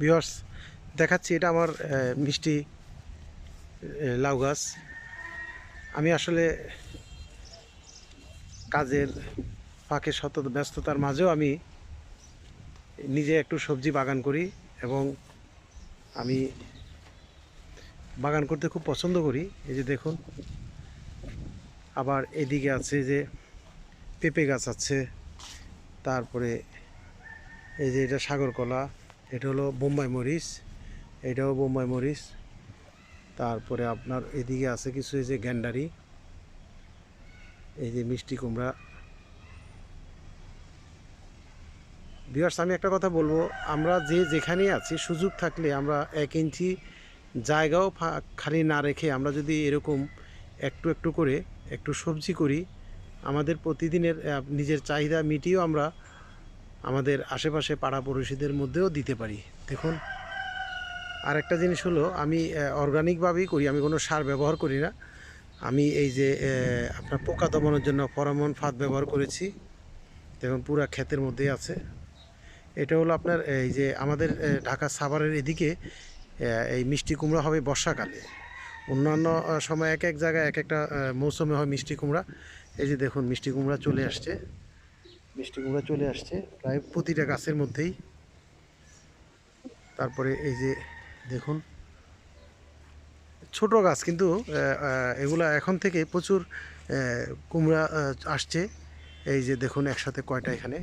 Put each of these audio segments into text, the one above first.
Viewers দেখাচ্ছি এটা আমার মিষ্টি লাউ গাছ। আমি আসলে কাজের ফাঁকে শত ব্যস্ততার মাঝেও আমি নিজে একটু সবজি বাগান করি এবং আমি বাগান করতে খুব পছন্দ করি। এই যে দেখুন, আবার এদিকে আছে যে পেঁপে গাছ আছে, তারপরে এই যে এটা সাগর কলা এটা হলো বোম্বাই মরিচ, এটাও বোম্বাই মরিচ। তারপরে আপনার এদিকে আছে কিছু এই যে গ্যান্ডারি, এই যে মিষ্টি কুমড়া। বিয়ার্স আমি একটা কথা বলব, আমরা যে যেখানেই আছি, সুযোগ থাকলে আমরা এক ইঞ্চি জায়গাও খালি না রেখে আমরা যদি এরকম একটু একটু করে একটু সবজি করি, আমাদের প্রতিদিনের নিজের চাহিদা মিটিয়েও আমরা আমাদের আশেপাশে পাড়া পড়োশিদের মধ্যেও দিতে পারি। দেখুন আর একটা জিনিস হলো, আমি অর্গানিকভাবেই করি, আমি কোনো সার ব্যবহার করি না। আমি এই যে আপনার পোকা দমনের জন্য ফরামন ফাঁদ ব্যবহার করেছি। দেখুন, পুরা ক্ষেতের মধ্যেই আছে। এটা হলো আপনার এই যে আমাদের ঢাকা সাভারের এদিকে এই মিষ্টি কুমড়া হবে বর্ষাকালে। অন্যান্য সময় এক এক জায়গায় এক একটা মৌসুমে হয় মিষ্টি কুমড়া। এই যে দেখুন, মিষ্টি কুমড়া চলে আসছে। মিষ্টি কুমড়া চলে আসছে, প্রায় প্রতিটা গাছের মধ্যেই। তারপরে এই যে দেখুন, ছোট গাছ কিন্তু এগুলা এখন থেকে প্রচুর কুমড়া আসছে। এই যে দেখুন একসাথে কয়টা এখানে।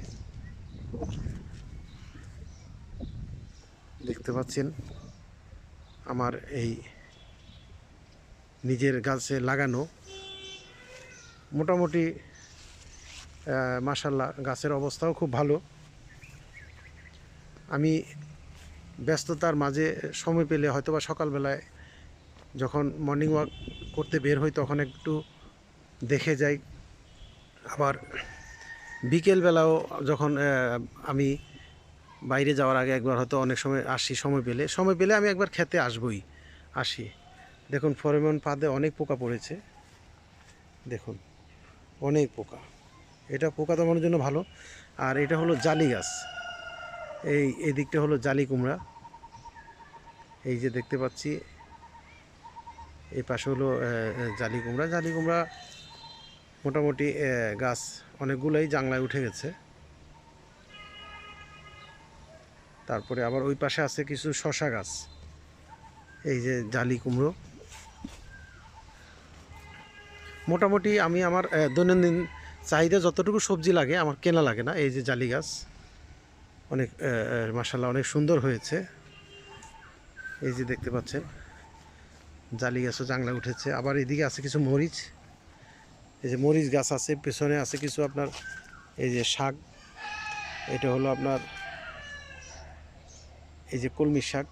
দেখতে পাচ্ছেন, আমার এই নিজের গাছে লাগানো মোটামুটি মাসাল্লাহ গাছের অবস্থাও খুব ভালো। আমি ব্যস্ততার মাঝে সময় পেলে হয়তো বা সকালবেলায় যখন মর্নিং ওয়াক করতে বের হই, তখন একটু দেখে যাই। আবার বিকেলবেলাও যখন আমি বাইরে যাওয়ার আগে একবার হয়তো অনেক সময় আসি, সময় পেলে। সময় পেলে আমি একবার খেতে আসবই, আসি। দেখুন, ফরেমন পাদে অনেক পোকা পড়েছে। দেখুন, অনেক পোকা। এটা পোকা দমানোর জন্য ভালো। আর এটা হলো জালি গাছ। এই এই দিকটা হলো জালি কুমড়া। এই যে দেখতে পাচ্ছি, এই পাশে হলো জালি কুমড়া। জালি কুমড়া মোটামুটি গাছ অনেকগুলোই জাংলায় উঠে গেছে। তারপরে আবার ওই পাশে আছে কিছু শশা গাছ। এই যে জালি কুমড়ো। মোটামুটি আমি আমার দৈনন্দিন চাহিদা যতটুকু সবজি লাগে, আমার কেনা লাগে না, এই যে জালি গাছ। অনেক মাসাল্লাহ অনেক সুন্দর হয়েছে। এই যে দেখতে পাচ্ছেন, জালি গাছও জাংলা উঠেছে। আবার এদিকে আছে কিছু মরিচ। এই যে মরিচ গাছ আছে, পেছনে আছে কিছু আপনার, এই যে শাক। এটা হলো আপনার, এই যে কলমি শাক।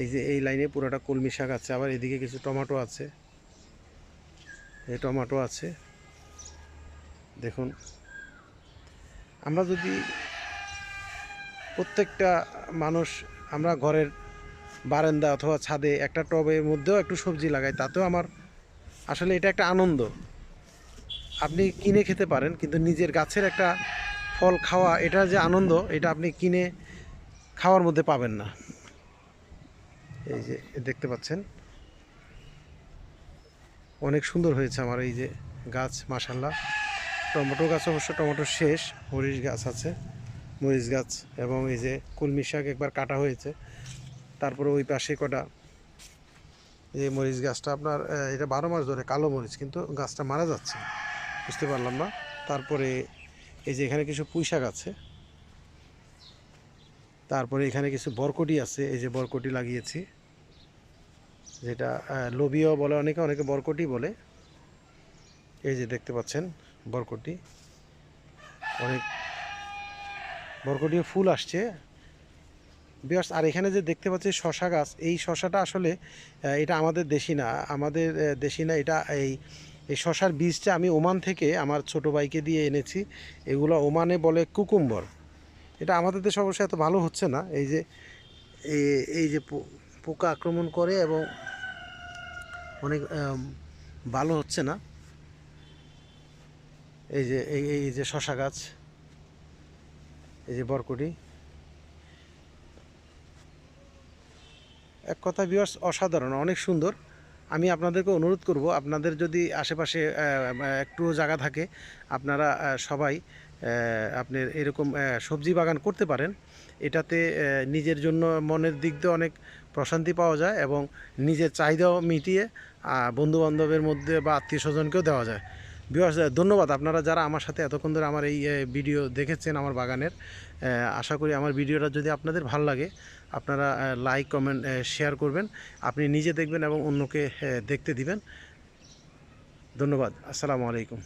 এই যে এই লাইনে পুরোটা কলমি শাক আছে। আবার এদিকে কিছু টমেটো আছে। এই টমেটো আছে। দেখুন, আমরা যদি প্রত্যেকটা মানুষ আমরা ঘরের বারান্দা অথবা ছাদে একটা টবের মধ্যেও একটু সবজি লাগাই, তাতেও আমার আসলে এটা একটা আনন্দ। আপনি কিনে খেতে পারেন, কিন্তু নিজের গাছের একটা ফল খাওয়া, এটা যে আনন্দ, এটা আপনি কিনে খাওয়ার মধ্যে পাবেন না। এই যে দেখতে পাচ্ছেন? অনেক সুন্দর হয়েছে আমার এই যে গাছ মাসাল্লাহ টমেটো গাছ অবশ্য টমেটো শেষ, মরিচ গাছ আছে, মরিচ গাছ এবং এই যে কলমি শাক একবার কাটা হয়েছে। তারপরে ওই পাশে কটা এই মরিচ গাছটা আপনার এটা বারো মাস ধরে কালো মরিচ, কিন্তু গাছটা মারা যাচ্ছে বুঝতে পারলাম না। তারপরে এই যে এখানে কিছু পুঁই শাক আছে। তারপরে এখানে কিছু বরকটি আছে, এই যে বরকটি লাগিয়েছি। যেটা লোবিও বলে অনেকে অনেকে বরকটি বলে। এই যে দেখতে পাচ্ছেন বরকটি। অনেক বরকটি ফুল আসছে। বিয়ার্স, আর এখানে যে দেখতে পাচ্ছি শশা গাছ, এই শশাটা আসলে এটা আমাদের দেশি না। আমাদের দেশি না, এটা এই এই শশার বীজটা আমি ওমান থেকে আমার ছোট ভাইকে দিয়ে এনেছি। এগুলো ওমানে বলে কুকুম্বর। এটা আমাদের দেশে অবশ্য এত ভালো হচ্ছে না। এই যে এই- যে পোকা আক্রমণ করে এবং অনেক ভালো হচ্ছে না। এই যে, এই এই যে শশা গাছ, এই যে বরকটি। এক কথা বিয়ার্স অসাধারণ, অনেক সুন্দর। আমি আপনাদেরকে অনুরোধ করব, আপনাদের যদি আশেপাশে একটু জায়গা থাকে, আপনারা সবাই আপনি এরকম সবজি বাগান করতে পারেন। এটাতে নিজের জন্য মনের দিক দিয়ে অনেক প্রশান্তি পাওয়া যায় এবং নিজের চাহিদাও মিটিয়ে বন্ধু বান্ধবের মধ্যে বা আত্মীয় স্বজনকেও দেওয়া যায়। বিয়ার্স ধন্যবাদ। আপনারা যারা আমার সাথে এতক্ষণ ধরে আমার এই ভিডিও দেখেছেন আমার বাগানের আশা করি আমার ভিডিওটা যদি আপনাদের ভালো লাগে, আপনারা লাইক কমেন্ট শেয়ার করবেন। আপনি নিজে দেখবেন এবং অন্যকে দেখতে দিবেন। ধন্যবাদ। আসসালামু আলাইকুম।